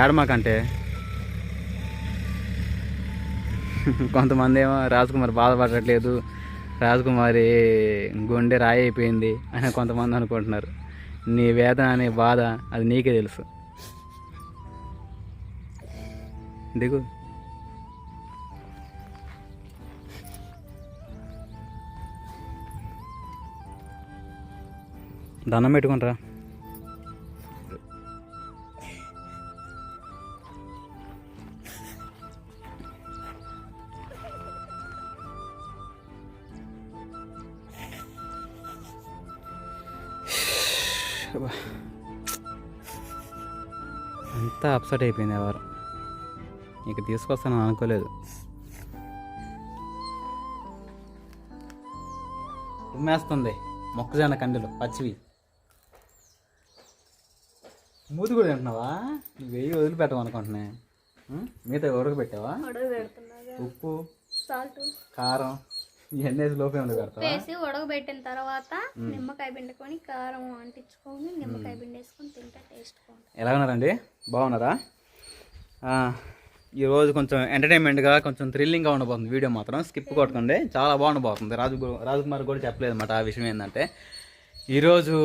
ఏడమాకంటే కొంతమంది ఏమో రాజకుమారి బాధపడట్లేదు. రాజకుమారి గుండె రాయి అయిపోయింది అని కొంతమంది అనుకుంటున్నారు. నీ వేదన అనే బాధ అది నీకే తెలుసు. దిగు. దండం పెట్టుకుంటారా అంతా అప్సెట్ అయిపోయింది ఎవరు? ఇక తీసుకొస్తాను అనుకోలేదు. ఉమ్మేస్తుంది. మొక్కజొన్న కండలు పచ్చివి. మూతి కూడా తింటున్నావా? వెయ్యి వదిలిపెట్టవు అనుకుంటున్నా? మిగతా ఉడక పెట్టావా? ఉడక పెడుతున్నాగా ఉప్పు సాల్ట్. కారం. ఇవన్నీ వేసి లోపే ఉండి ఉడకబెట్టిన తర్వాత నిమ్మకాయ పిండుకొని కారం అంటించుకొని నిమ్మకాయ పిండేసుకొని తింటే టేస్ట్ ఎలా ఉన్నారండి? బాగున్నారా? ఈరోజు కొంచెం ఎంటర్టైన్మెంట్గా కొంచెం థ్రిల్లింగ్గా ఉండబోతుంది వీడియో మాత్రం. స్కిప్ కొట్టకండి. చాలా బాగుండబోతుంది. రాజు రాజకుమార్ కూడా చెప్పలేదు అనమాట ఆ విషయం ఏంటంటే ఈరోజు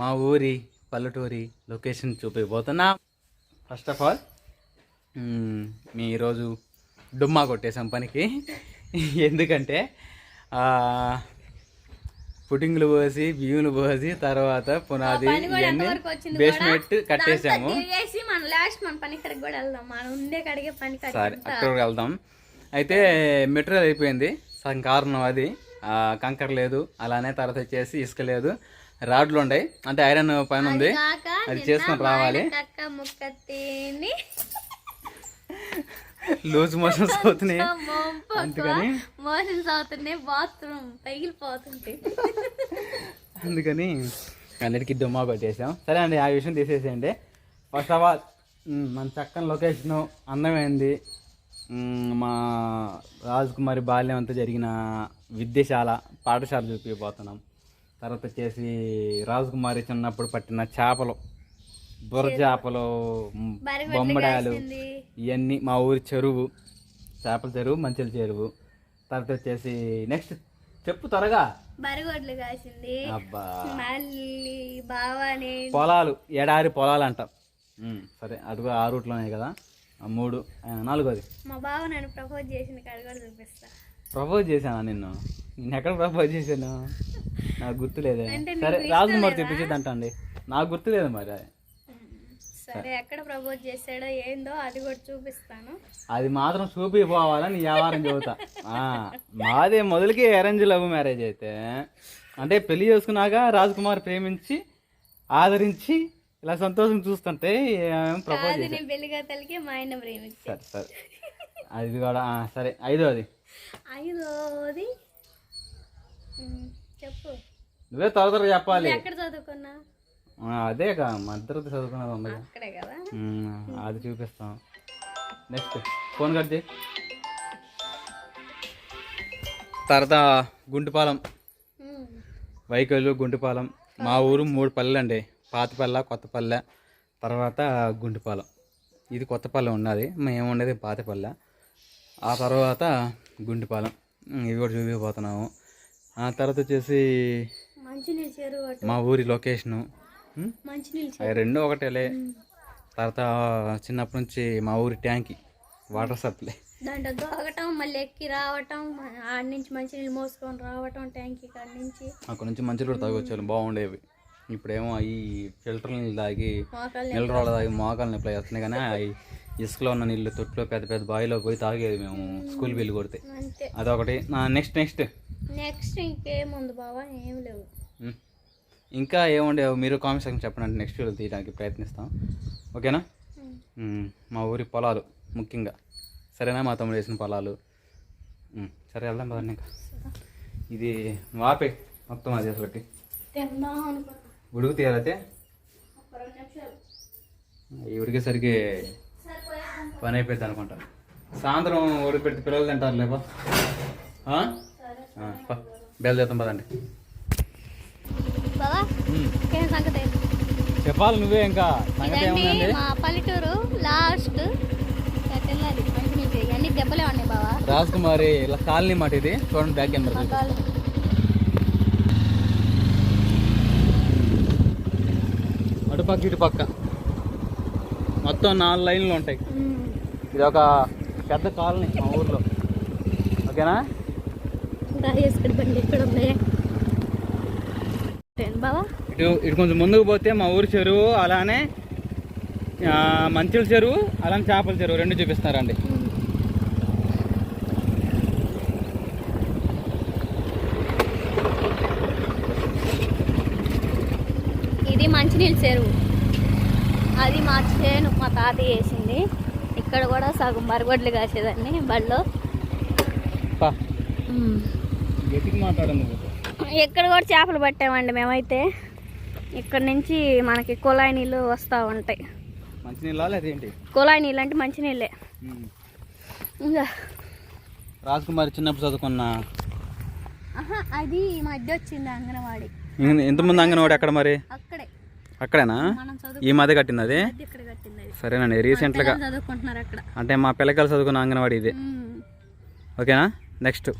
మా ఊరి పల్లెటూరి లొకేషన్ చూపిపోతున్నా. ఫస్ట్ ఆఫ్ ఆల్ మీ ఈరోజు డుమ్మా కొట్టేసాం పనికి. ఎందుకంటే ఆ, పుట్టింగ్లు పోసి బియ్యులు పోసి తర్వాత పునాది ఇవన్నీ బేస్మెంట్ కట్టేసాము. దిగేసి మన లాస్ట్ మన పని కాడికి కూడా వెళ్దాం. సరే అయితే మెటీరియల్ అయిపోయింది. సగం కారణం అది. కంకర లేదు. అలానే తర్వాత వచ్చేసి ఇసుక లేదు. రాడ్లు ఉన్నాయి అంటే ఐరన్ పైన ఉంది. అది చేసుకొని రావాలి. కక్క ముక్క తిని లూజ్ మోషన్స్ అవుతున్నాయి. అందుకని మోషన్స్ అవుతున్నాయి బాత్రూమ్ పగిలిపోతుంది అందుకని అన్నిటికీ దుమ్మా కొట్టేసాం సరే అండి ఆ విషయం తీసేసేయండి. ఫస్ట్ ఆఫ్ ఆల్ మన చక్కని లొకేషను అందమైంది. మ్, మా రాజకుమారి బాల్యం అంతా జరిగిన విద్యశాల పాఠశాల చూపిపోతున్నాం. తర్వాత వచ్చేసి రాజకుమారి చిన్నప్పుడు పట్టిన చేపలు. బుర్ర చేపలు మ్, బరిగొడ్లు బొమ్మడాలు. ఇవన్నీ మా ఊరి చెరువు. చేపల చెరువు మంచిల చెరువు. తర్వాత వచ్చేసి నెక్స్ట్ చెప్పు త్వరగా. బరిగొడ్లు కాసింది. అబ్బా. మళ్ళీ బావానే. పొలాలు ఎడారి పొలాలు అంటాం సరే అదిగో ఆ రూట్లోనే కదా. ఆ మూడు నాలుగోది. మా బావ నన్ను ప్రపోజ్ చేసిన కాడ కూడా చూపిస్తా. ప్రపోజ్ చేశానా నిన్ను? నేను ఎక్కడ ప్రపోజ్ చేశాను? నాకు గుర్తులేదే. సరే నీకు రాజకుమార్ తెప్పించేది అంటండి నాకు గుర్తులేదు మరి సరే ఎక్కడ ప్రపోజ్ చేశాడో ఏందో అది కూడా చూపిస్తాను. అది మాత్రం చూపిపోవాలని చెబుతా. ఆ, మాదే మొదలుకి అరేంజ్ లవ్ మ్యారేజ్ అయితే అంటే పెళ్ళి చేసుకున్నాక రాజకుమార్ ప్రేమించి ఆదరించి ఇలా సంతోషం చూస్తుంటే ప్రపోజ్ అది నేను పెళ్ళిగా తల్లికి మా ఆయన ప్రేమించి సరే సరే. అది కూడా సరే ఐదోది. ఐదోది చెప్పు. నువ్వే త్వర త్వర చెప్పాలి. ఎక్కడ చదువుకున్నా అదే కా మా ఇద్దరు చదువుకున్నది ఉంది అది చూపిస్తాం. నెక్స్ట్ ఫోన్ కట్ చేయి. తర్వాత గుంటుపాలెం. వైకల్లు గుంటుపాలెం. మా ఊరు మూడు పల్లెలు అండి. పాతపల్లె కొత్తపల్లె తర్వాత గుంటుపాలెం. ఇది కొత్తపల్లె ఉన్నది. మేము ఉండేది పాతపల్లె. ఆ తర్వాత గుంటుపాలెం. ఇవి కూడా చూపిపోతున్నాము. ఆ తర్వాత వచ్చేసి మా ఊరి లొకేషను. అవి రెండు ఒకటేలే. తర్వాత చిన్నప్పటి నుంచి మా ఊరి ట్యాంకి వాటర్ సప్లై. దాంట్లో దోగటం మళ్ళీ ఎక్కి రావటం ఆడ నుంచి మంచినీళ్ళు మోసుకొని రావటం ట్యాంకీ కాడ నుంచి. అక్కడ నుంచి మంచి కూడా తాగొచ్చాను బాగుండేవి. ఇప్పుడేమో ఈ ఫిల్టర్ నీళ్ళు తాగి నీళ్ళ రోడ్ల తాగి మోకాలు నొప్పి వస్తున్నాయి కానీ అవి ఇసుకలో ఉన్న నీళ్ళు తొట్టులో పెద్ద పెద్ద బావిలో పోయి తాగేది మేము స్కూల్ బిల్లు కొడితే. అదొకటి. Next next. నెక్స్ట్ ఇంకేముంది బాబా ఏం లేవు. ఇంకా ఏముండే? మీరు కామెంట్ సెక్షన్ చెప్పండి. నెక్స్ట్ వీడియో తీయడానికి ప్రయత్నిస్తాం. ఓకేనా మా ఊరి పొలాలు ముఖ్యంగా. సరేనా మా తమ్ముడు వేసిన పొలాలు? సరే వెళ్దాం పదండి ఇంకా ఇది వాపే. మొత్తం అది అసలుకి. ఉడుకు తీయాలైతే ఈ ఉడికేసరికి పని అయిపోయింది అనుకుంటా. సాయంత్రం ఉడికి పెడితే పిల్లలు తింటారు లేపా సరే బయలుదేరుతాం పదండి. ఏం సంగతి? చెప్పాలి నువ్వే ఇంకా. ఇదండి మా పల్లెటూరు లాస్ట్. దెబ్బలే ఉన్నాయి బావా. రాజ్ కుమారి ఇలా కాలనీ మాట ఇది. చూడండి బ్యాక్ కెమెరా. మగాళ్ళు. అటుపక్క ఇటు పక్క మొత్తం నాలుగు లైన్లు ఉంటాయి. ఇది ఒక పెద్ద కాలనీ మా ఊర్లో. ఓకేనా? రా వేసుకుని బండి ఎక్కడ ఉంది ఏం బావా? ఇటు ఇటు కొంచెం ముందుకు పోతే మా ఊరి చెరువు అలానే మంచుల చెరువు అలానే చేపల చెరువు రెండు చూపిస్తున్నారండి. ఇది మంచినీళ్ళ చెరువు. అది మా చేను మా తాతయ్య వేసింది ఇక్కడ కూడా సగం మరగొడ్లు కాసేదాన్ని బళ్ళో. పా. ఇక్కడ కూడా చేపలు పట్టామండి మేమైతే. ఇక్కడ నుంచి మనకి కుళాయి నీళ్ళు వస్తూ ఉంటాయి. కుళాయి నీళ్ళు అంటే మంచినీళ్ళే ఇంకా. రాజ్ కుమార్ చిన్నప్పుడు చదువుకున్న అది ఈ మధ్య వచ్చింది అంగన్వాడి. ఇంత- ఇంతకుముందు అంగన్వాడి ఎక్కడ మరి? అక్కడే. అక్కడేనా? ఈ మధ్య కట్టింది అది సరేనండి రీసెంట్గా అక్కడ. అంటే మా పిల్లకాయలు చదువుకున్న అంగన్వాడి ఇది. ఓకేనా? నెక్స్ట్.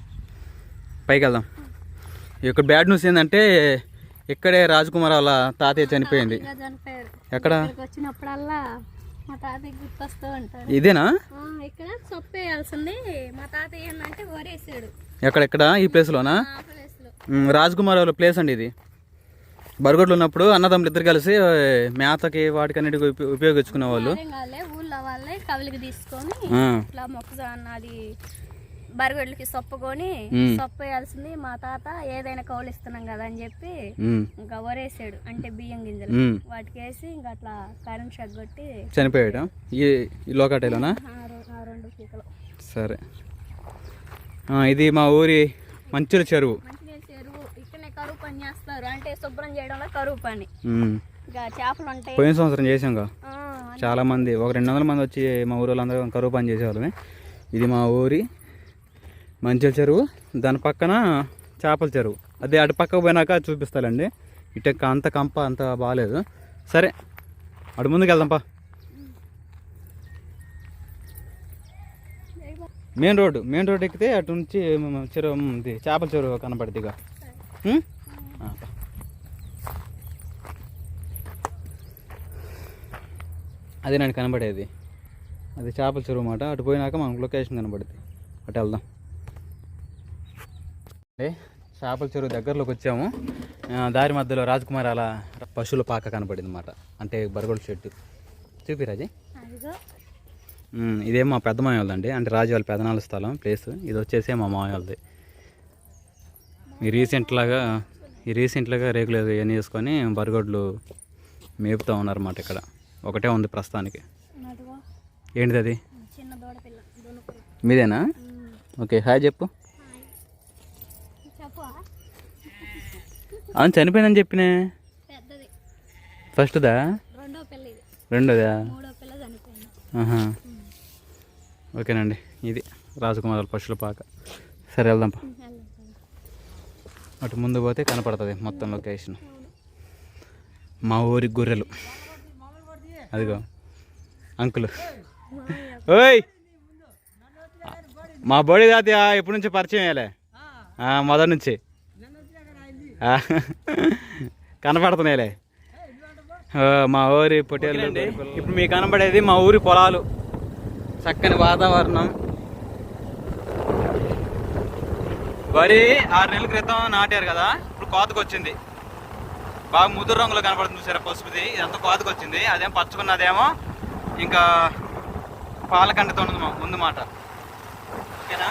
పైకి వెళ్దాం. ఇక్కడ బ్యాడ్ న్యూస్ ఏంటంటే ఇక్కడే రాజకుమార్ వాళ్ళ తాతయ్య చనిపోయింది. ఎక్కడ? వచ్చినప్పుడల్లా మా తాతయ్య గుర్తొస్తూ ఉంటారు ఇదేనా? ఇక్కడ సొప్పు వేయాల్సింది మా తాతయ్య ఏంటంటే వరేసాడు ఎక్కడ ఎక్కడ? ఈ ప్లేస్లోనా రాజకుమార్ వాళ్ళ ప్లేస్ అండి ఇది. బరగొడ్లు ఉన్నప్పుడు అన్నదమ్ములు ఇద్దరు కలిసి మేతకి వాటికన్నిటికి ఉప ఉపయోగించుకునే వాళ్ళు ఊళ్ళో వాళ్ళే కవిలికి తీసుకొని ఇట్లా మొక్కజొన్న అది బరిగొడ్లకి సొప్పుకొని. సొప్పు వేయాల్సింది మా తాత ఏదైనా కౌలు ఇస్తున్నాం కదా అని చెప్పి ఇంకా వరేసాడు అంటే బియ్యం గింజలు. వాటికి వేసి ఇంకా అట్లా కరెంట్ షాక్ కొట్టి చనిపోయాడు? ఈ లోకాటేలోనా? రెండు పీకలు సరే. ఇది మా ఊరి మంచుల చెరువు. చెరువు ఇక్కడనే కరువు పని చేస్తారు. అంటే శుభ్రం చేయడంలో కరువు పని. ఇంకా చేపలు ఉంటాయి. పోయిన సంవత్సరం చేసాంగా ఆ, చాలా మంది ఒక రెండు వందల మంది వచ్చి మా ఊరు వాళ్ళందరూ కరువు పని చేసేవాళ్ళమే. ఇది మా ఊరి మంచిల చెరువు దాని పక్కన చేపల చెరువు. అదే అటు పక్కకు పోయినాక చూపిస్తానండి ఇటు అంత కంప అంత బాగాలేదు సరే అటు ముందుకు వెళ్దాంపా. మెయిన్ రోడ్డు మెయిన్ రోడ్ ఎక్కితే అటు నుంచి చెరువు ఇది చేపల చెరువు కనపడుతుంది ఇక. అదే నాకు కనబడేది. అది చేపల చెరువు మాట. అటు పోయినాక మనకు లొకేషన్ కనబడుతుంది అటు వెళ్దాం. చేపల చెరువు దగ్గరలోకి వచ్చాము. దారి మధ్యలో రాజకుమార్ అలా పశువుల పాక కనపడింది అనమాట అంటే బరగొడ చెట్టు. చూపిరాజీ అదిగో. ఉమ్, ఇదేం మా పెద్ద మాయ వాళ్ళదండి అంటే రాజు వాళ్ళ పెదనాల స్థలం ప్లేస్. ఇది వచ్చేసి మా మాయ వాళ్ళది ఈ రీసెంట్ లాగా ఈ రీసెంట్గా రేకులు ఇవన్నీ వేసుకొని బరగొడ్లు మేపుతూ ఉన్నారన్నమాట ఇక్కడ. ఒకటే ఉంది ప్రస్తుతానికి. ఏంటిది అది? మీదేనా? ఓకే హాయ్ చెప్పు. అవును చనిపోయిందని చెప్పినే? ఫస్ట్దా? రెండోదా? ఓకేనండి ఇది రాజకుమార్ పశువుల పాక. సరే వెళ్దాంపా అటు ముందు పోతే కనపడుతుంది మొత్తం లొకేషన్. మా ఊరి గొర్రెలు. అదిగో అంకులు. ఓయ్! మా బోడి తాతయ్య ఎప్పటి నుంచి పరిచయం అయ్యలే? మొదటి నుంచి. కనపడుతున్నాయిలే. మా ఊరి పొట్టేళ్ళు ఇప్పుడు మీకు కనబడేది మా ఊరి పొలాలు. చక్కని వాతావరణం. వరి ఆరు నెలల క్రితం నాటారు కదా ఇప్పుడు కోతకు వచ్చింది బాగా ముదురు రంగులో కనపడుతుంది చూసారా పసుపుది. ఇదంతా కోతకు వచ్చింది అదేం పచ్చుకున్నదేమో ఇంకా పాలకండతో ఉంది మా- ఉందన్నమాట ఓకేనా?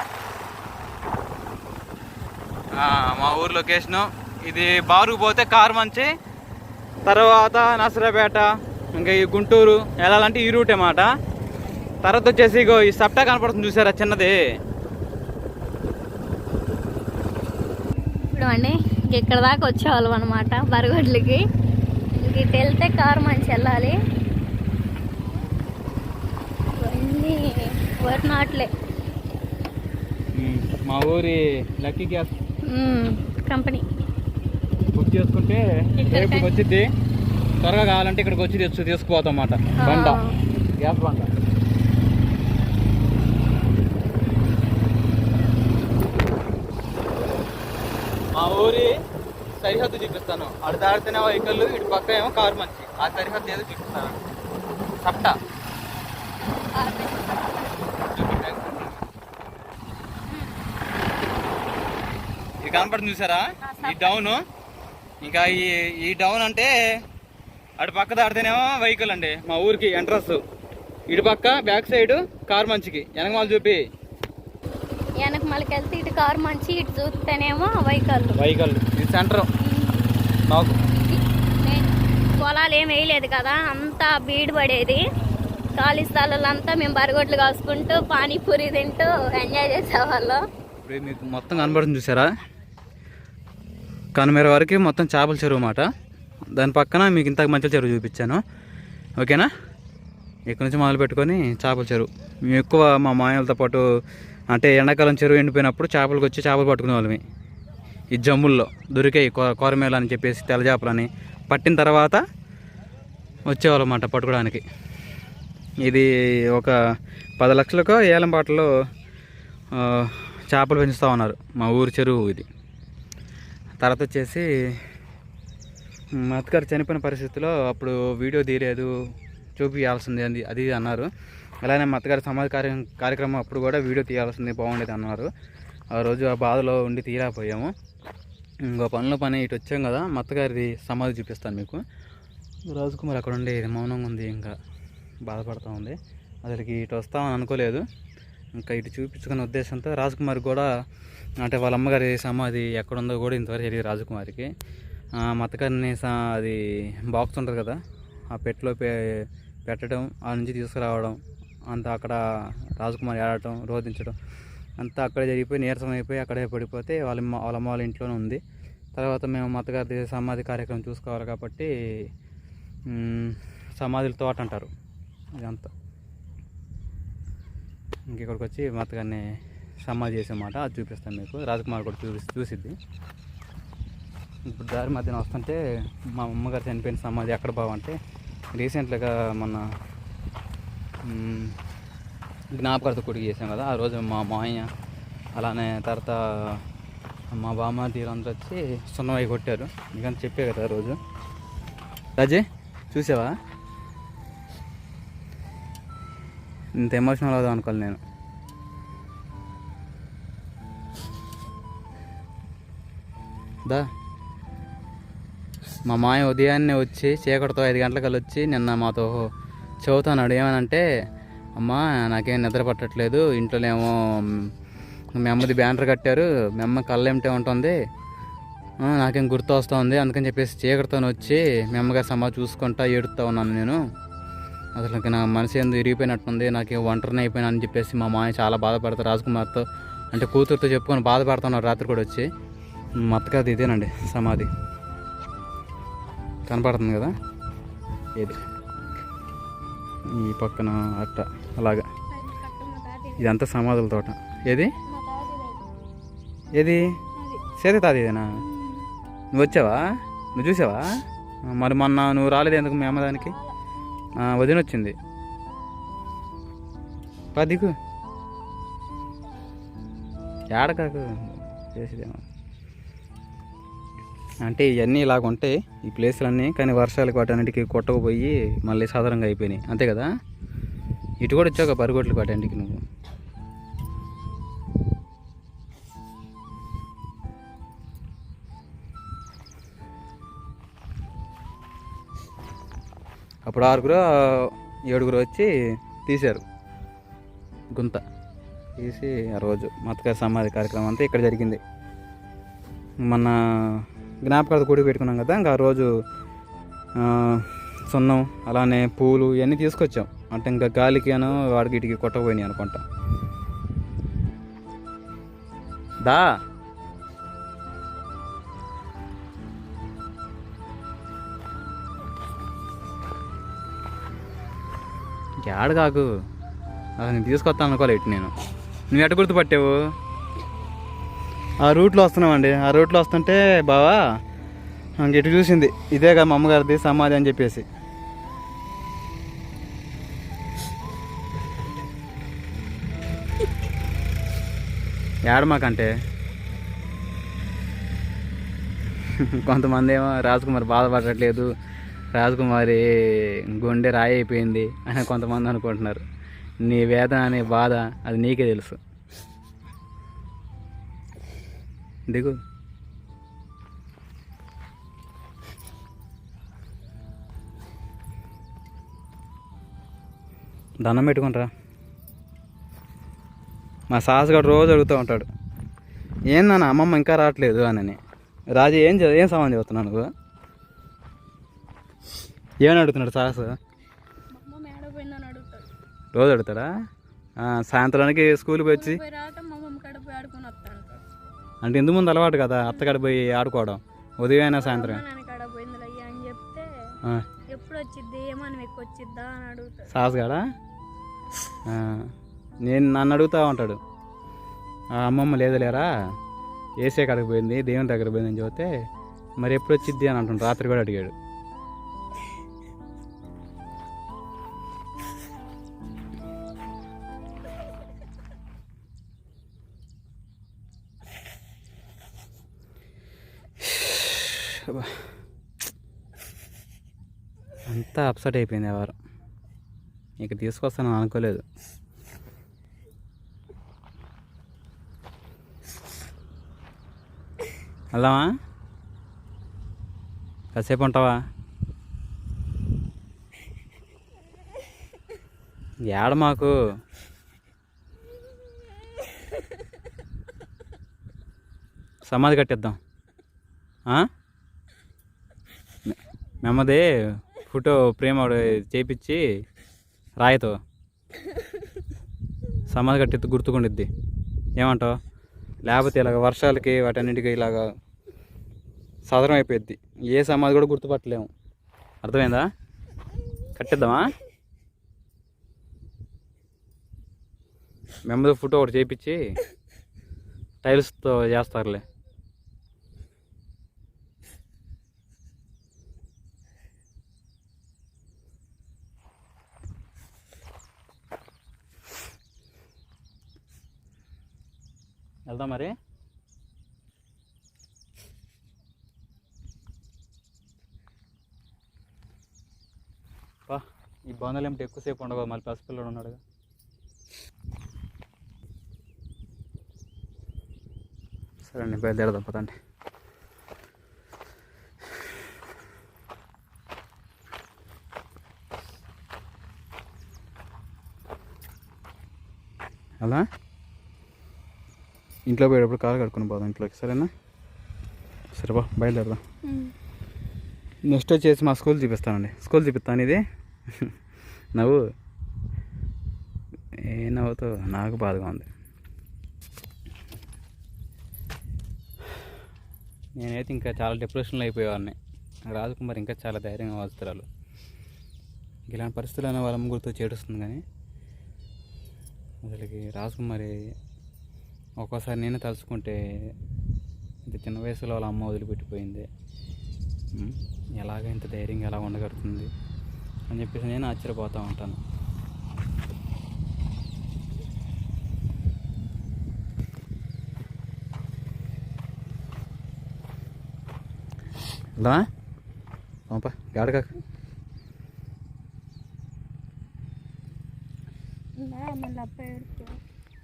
మా ఊరు లొకేషను. ఇది బారుకు పోతే కారు మంచి. తర్వాత నసరాపేట ఇంకా ఈ గుంటూరు వెళ్ళాలంటే ఈ రూటే మాట. తర్వాత వచ్చేసి ఇగో ఈ సప్టా కనపడుతుంది చూసారా చిన్నది. ఇప్పుడు అండి ఇంక ఇక్కడ దాకా వచ్చేవాళ్ళం అనమాట బరగొడ్లకి ఇంక ఇటు వెళ్తే కారు మంచి వెళ్ళాలి. ఇవన్నీ వరి నాట్లే. మా ఊరి లక్కీ గ్యాస్ కంపెనీ. బుక్ చేసుకుంటే రేపు వచ్చింది త్వరగా కావాలంటే ఇక్కడికి వచ్చి తెచ్చు తీసుకుపోతాం అన్నమాట. బండ. గ్యాస్ బండ. మా ఊరి సరిహద్దు చూపిస్తాను. అటు దాడితేనే వెహికల్ ఇటు పక్క ఏమో కారు మంచి. ఆ సరిహద్దు ఏదో చూపిస్తాను. సప్టా. ఇది కనపడుతుంది చూసారా? ఈ డౌన్. ఇంకా ఈ ఈ డౌన్ అంటే అటు పక్క దాడితేనేమో వెహికల్ అండి. మా ఊరికి ఎంట్రన్స్ ఇటు పక్క బ్యాక్ సైడ్ కార్ మంచికి. వెనక వాళ్ళు చూపి. వెనక మళ్ళీ వెళ్తే ఇటు కారు మంచి ఇటు చూస్తేనేమో వెహికల్ వెహికల్ ఇది సెంటర్ నాకు పొలాలు ఏం వేయలేదు కదా అంతా బీడు పడేది. ఖాళీ స్థలాలంతా మేము బరగొడ్లు కాసుకుంటూ పానీపూరి తింటూ ఎంజాయ్ చేసేవాళ్ళం. ఇప్పుడు మీకు మొత్తం కనబడుతుంది చూసారా? కనుమేర వరకు మొత్తం చేపల చెరువు అన్నమాట. దాని పక్కన మీకు ఇంత మంచి చెరువు చూపించాను. ఓకేనా? ఇక్కడ నుంచి మొదలు పెట్టుకొని చేపల చెరువు. మేము ఎక్కువ మా మాయలతో పాటు అంటే ఎండాకాలం చెరువు ఎండిపోయినప్పుడు చేపలకు వచ్చి చేపలు పట్టుకునే వాళ్ళమి. ఈ జమ్ముల్లో దొరికాయి కొ- అని చెప్పేసి తెల్ల చేపలని పట్టిన తర్వాత వచ్చేవాళ్ళం అన్నమాట పట్టుకోవడానికి. ఇది ఒక పది లక్షలకు ఏలంపాటలో చేపలు పెంచుతూ ఉన్నారు. మా ఊరి చెరువు ఇది. తర్వాత వచ్చేసి మా అత్తగారు చనిపోయిన పరిస్థితిలో అప్పుడు వీడియో తీయలేదు చూపించాల్సింది అది అది ఇది అన్నారు. అలానే మా అత్తగారి సమాధి కార్య కార్యక్రమం అప్పుడు కూడా వీడియో తీయాల్సింది బాగుండేది అన్నారు. ఆ రోజు ఆ బాధలో ఉండి తీయలేకపోయాము. ఇంకో పనిలో పని ఇటు వచ్చాం కదా మా అత్తగారిది సమాధి చూపిస్తాను మీకు. రాజకుమార్ అక్కడ ఉండే మౌనంగా ఉంది ఇంకా బాధపడుతూ ఉంది. అసలుకి ఇటు వస్తామని అనుకోలేదు. ఇంకా ఇటు చూపించుకునే ఉద్దేశంతో రాజకుమారి కూడా అంటే వాళ్ళ అమ్మగారి సమాధి ఎక్కడుందో కూడా ఇంతవరకు తెలియదు రాజకుమారికి. ఆ, మా అత్తగారిని అది బాక్స్ ఉంటుంది కదా ఆ పెట్టెలో పె పెట్టడం ఆ నుంచి తీసుకురావడం అంతా అక్కడ రాజకుమారి ఆడటం రోధించడం అంతా అక్కడే జరిగిపోయి నీరసం అయిపోయి అక్కడే పడిపోతే వాళ్ళ వాళ్ళ అమ్మ వాళ్ళ ఇంట్లోనే ఉంది. తర్వాత మేము మతగారి సమాధి కార్యక్రమం చూసుకోవాలి కాబట్టి సమాధుల తోట అంటారు ఇదంతా. ఇంకెక్కడికి వచ్చి మా అత్తగారిని సమాధి చేసేమాట. అది చూపిస్తాను మీకు. రాజకుమార్ కూడా చూసి చూసిద్ది. ఇప్పుడు దారి మధ్యన వస్తుంటే మా అమ్మగారు చనిపోయిన సమాధి ఎక్కడ బావంటే రీసెంట్గా మన జ్ఞాపకార్థ కొడుకు చేసాం కదా. ఆ రోజు మా మామయ్య అలానే తర్వాత మా బామ్మ తీరంతా వచ్చి సున్నమై కొట్టారు. మీకంత చెప్పే కదా ఆ రోజు. రాజే చూసావా? ఇంత ఎమోషనల్ అవుదాం అనుకోవాలి నేను. దా. మా మాయ ఉదయాన్నే వచ్చి చీకటితో ఐదు గంటలకల్లా వచ్చి నిన్న మాతో చదువుతున్నాడు ఏమనంటే అమ్మా నాకేం నిద్ర పట్టట్లేదు. ఇంట్లోనేమో మీ అమ్మది బ్యానర్ కట్టారు. మీ అమ్మ కళ్ళేమిటే ఉంటుంది. నాకేం గుర్తు వస్తూ ఉంది అందుకని చెప్పేసి చీకటితో వచ్చి మీ అమ్మగారి సమాజ చూసుకుంటా ఏడుతూ ఉన్నాను నేను. అసలు నా మనసు ఎందు ఇరిగిపోయినట్టుంది నాకు ఒంటరిని అయిపోయినా అని చెప్పేసి మా మాయ చాలా బాధపడతారు. రాజకుమార్తో అంటే కూతురుతో చెప్పుకొని బాధపడుతున్నారు రాత్రి కూడా వచ్చి. మా ఇదేనండి సమాధి. కనపడుతుంది కదా? ఇది. ఈ పక్కన అట్ట అలాగా. ఇదంతా సమాధుల తోట. ఏది? ఏది? సేది తాది ఇదేనా? నువ్వు వచ్చావా? నువ్వు చూసావా? మరి మొన్న నువ్వు రాలేదు ఎందుకు మీ దానికి? వదిన వచ్చింది పదికు. ఏడకాకు చేసేదేమో. అంటే ఇవన్నీ ఇలాగ ఉంటాయి ఈ ప్లేస్లన్నీ కానీ వర్షాలకు వాటన్నిటికి కొట్టకపోయి మళ్ళీ సాధారణంగా అయిపోయినాయి. అంతే కదా? ఇటు కూడా వచ్చావు పరిగొట్లు వాటన్నిటికి నువ్వు? అప్పుడు ఆరుగురు ఏడుగురు వచ్చి తీశారు. గుంత. తీసి ఆ రోజు మతక సమాధి కార్యక్రమం అంతా ఇక్కడ జరిగింది. మన జ్ఞాపకాలు కూడి పెట్టుకున్నాం కదా ఇంకా ఆ రోజు సున్నం అలానే పూలు ఇవన్నీ తీసుకొచ్చాం. అంటే ఇంకా గాలికి అను వాడికి ఇటుకి కొట్టకపోయినాయి అనుకుంటా. దా. ఏడ కాకు? అసలు నేను తీసుకొస్తాను అనుకోలే ఇటు నేను. నువ్వు ఎట గుర్తుపట్టావు? ఆ రూట్లో వస్తున్నామండి. ఆ రూట్లో వస్తుంటే బావా ఇటు చూసింది. ఇదే కదా మా అమ్మగారిది సమాధి అని చెప్పేసి. ఏడమాకంటే కొంతమంది ఏమో రాజకుమారి బాధపడట్లేదు. రాజకుమారి గుండె రాయి అయిపోయింది అని కొంతమంది అనుకుంటున్నారు. నీ వేదన అనే బాధ అది నీకే తెలుసు. దిగు. దండం పెట్టుకుంటారా? మా సాహసగాడు రోజు అడుగుతూ ఉంటాడు. ఏందన్న అమ్మమ్మ ఇంకా రావట్లేదు అని రాజు ఏం ఏం సామాన్ చదువుతున్నావు నువ్వు? ఏమని అడుగుతున్నాడు సాహస్ పోయిందని రోజు అడుగుతాడా? సాయంత్రానికి స్కూల్కి వచ్చి? అంటే ఇందు ముందు అలవాటు కదా అత్తకాడ పోయి ఆడుకోవడం. ఉదయం అయినా సాయంత్రం సాహస్ కాడా నేను నన్ను అడుగుతా ఉంటాడు. అమ్మమ్మ లేదులేరా ఏసే కాడికి పోయింది దేవుని దగ్గర పోయింది అని చెబితే మరి ఎప్పుడు వచ్చిద్ది అని అంటుండు. రాత్రి కూడా అడిగాడు. అంతా అప్సెట్ అయిపోయింది ఎవరు? ఇక తీసుకొస్తాను అనుకోలేదు. వెళ్దామా? కాసేపు ఉంటావా? ఏడ మాకు? సమాధి కట్టిద్దాం. మెమ్మది ఫోటో ప్రేమ చేపించి రాయితో సమాధి కట్టి గుర్తుకుండిద్ది. ఏమంటావు? లేకపోతే ఇలాగ వర్షాలకి వాటన్నిటికీ ఇలాగ సదరం అయిపోద్ది ఏ సమాధి కూడా గుర్తుపట్టలేము. అర్థమైందా? కట్టిద్దామా? మెమరీ ఫోటో ఒకటి చేయించి టైల్స్తో చేస్తారులే. వెళ్దాం మరి. బా ఈ బాణాలు ఏమిటి ఎక్కువసేపు ఉండవు? మళ్ళీ పసిపిల్లడు ఉన్నాడుగా. సరే అండి బయలుదేరదాం పదండి. అలా? ఇంట్లో పోయేటప్పుడు కాలు కడుక్కొని పోదాం ఇంట్లోకి సరేనా? సరే బా బయలుదేరదాం? నెక్స్ట్ వచ్చేసి మా స్కూల్ చూపిస్తానండి. స్కూల్ చూపిస్తాను ఇది. నవ్వు. ఏ నవ్వుతో? నాకు బాధగా ఉంది. నేనైతే ఇంకా చాలా డిప్రెషన్లో అయిపోయేవాడిని. రాజకుమార్ ఇంకా చాలా ధైర్యంగా వస్తురాలు ఇలాంటి పరిస్థితులు అనే వాళ్ళ ముగ్గురితో చేడుస్తుంది కానీ అసలుకి రాజకుమారి ఒక్కోసారి నేనే తలుచుకుంటే ఇంత చిన్న వయసులో వాళ్ళ అమ్మ వదిలిపెట్టిపోయింది. ఎలాగ ఇంత ధైర్యంగా ఎలా ఉండగలుగుతుంది అని చెప్పేసి నేను ఆశ్చర్యపోతూ ఉంటాను. వెళ్దామా పంప గాడక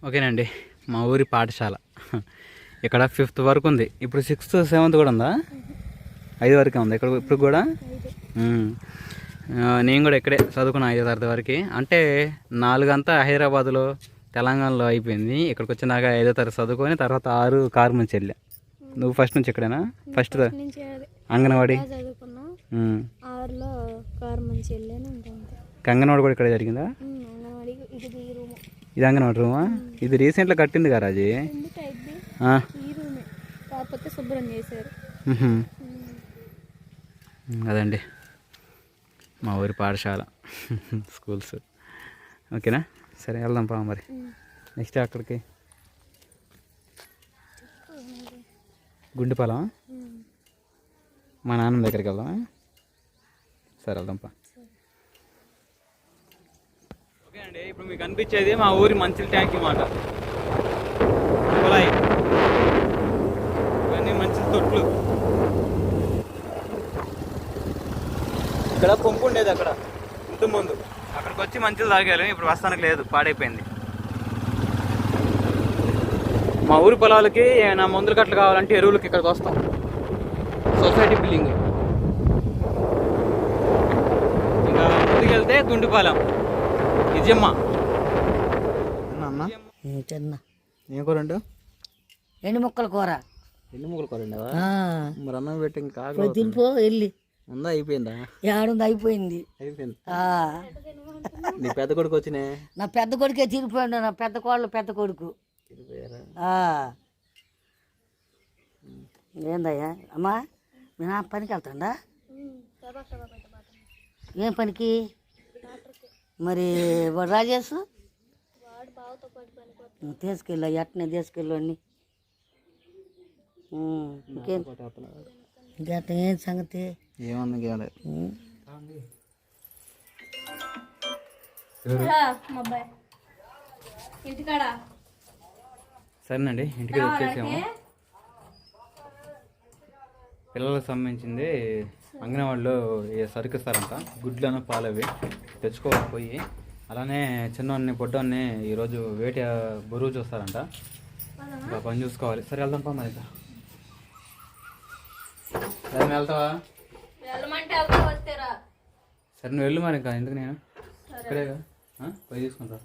ఓకేనండి. మా ఊరి పాఠశాల. ఇక్కడ ఫిఫ్త్ వరకు ఉంది. ఇప్పుడు సిక్స్త్ సెవెంత్ కూడా ఉందా? ఐదు వరకే ఉంది. ఇక్కడ ఇప్పుడు కూడా? నేను కూడా ఇక్కడే చదువుకున్నా ఐదో తరగతి వరకు. అంటే నాలుగంతా హైదరాబాద్లో తెలంగాణలో అయిపోయింది. ఇక్కడికి వచ్చినాక ఐదో తరగతి చదువుకొని తర్వాత ఆరు కారు నుంచి వెళ్ళా. నువ్వు ఫస్ట్ నుంచి ఇక్కడేనా? ఫస్ట్ అంగన్వాడి? అంగన్వాడి కూడా ఇక్కడ జరిగిందా? ఇది ఈ రూము? ఇది అంగన్వాడి రూమా ఇది రీసెంట్గా కట్టింది కదా రాజీ కాకపోతే శుభ్రం చేశారు. ఉమ్. అదండి. మా ఊరి పాఠశాల. స్కూల్స్. ఓకేనా? సరే వెళ్దాం పా మరి. నెక్స్ట్ అక్కడికి. గుండెపాలెం. మా నాన్న దగ్గరికి వెళ్దామా? సరే వెళ్దాంపా ఓకే అండి ఇప్పుడు మీకు అనిపించేది మా ఊరి మంచి ట్యాంక్ మాట. కులాయి ఇవన్నీ మంచి తొట్లు. ఇక్కడ కొంపు ఉండేది అక్కడ. ఇంటి ముందు. అక్కడికి వచ్చి మంచిలు తాగాలి ఇప్పుడు వస్తానికి లేదు పాడైపోయింది. మా ఊరి పొలాలకి నా మందులు కట్టలు కావాలంటే ఎరువులకి ఇక్కడికి వస్తాం. Society building. ఇంకా ముందుకెళ్తే తుండిపాలెం. నిజమ్మ అన్న చిన్న? ఏం కూర అంటావు ఎండు ముక్కల కూర. ఎన్ని ముగ్గురు కూర అండావా ఆ, మరి అన్నం పెట్టి ఇంకా తినిపో వెళ్ళి. ఉందా? అయిపోయిందా? ఏడుంది? అయిపోయింది. అయిపోయింది. ఆ, నీ పెద్ద కొడుకు వచ్చినే? నా పెద్ద కొడుకే తిరిగిపోయాడు నా పెద్ద కోళ్ళు పెద్ద కొడుకు. ఆ. ఏందయ్యా? అమ్మా మీ నా పనికి వెళ్తాడా? ఏం పనికి? మరి వాడు రాజేష్ తీసుకెళ్ళా ఎట్టనే తీసుకెళ్ళు అన్ని. ఇంకేం? ఏం సంగతి? ఏమన్నా గేలే ఉమ్. ఇంటికాడ? సరేనండి ఇంటికి వచ్చేసాము. పిల్లలకు సంబంధించింది అంగన్వాడిలో సరుకు ఇస్తారంట. గుడ్లను పాలు అవి తెచ్చుకోవాలి పోయి అలానే చిన్నవాడిని పొట్టవాడిని ఈరోజు వేటి బరువు చూస్తారంట. ఇంకా పని చూసుకోవాలి. సరే వెళ్దాం పా మరి. సరే వెళ్తావా? సరే నువ్వు వెళ్ళు మరి ఇంకా ఎందుకు నేను? ఇక్కడే పోయి తీసుకుంటా.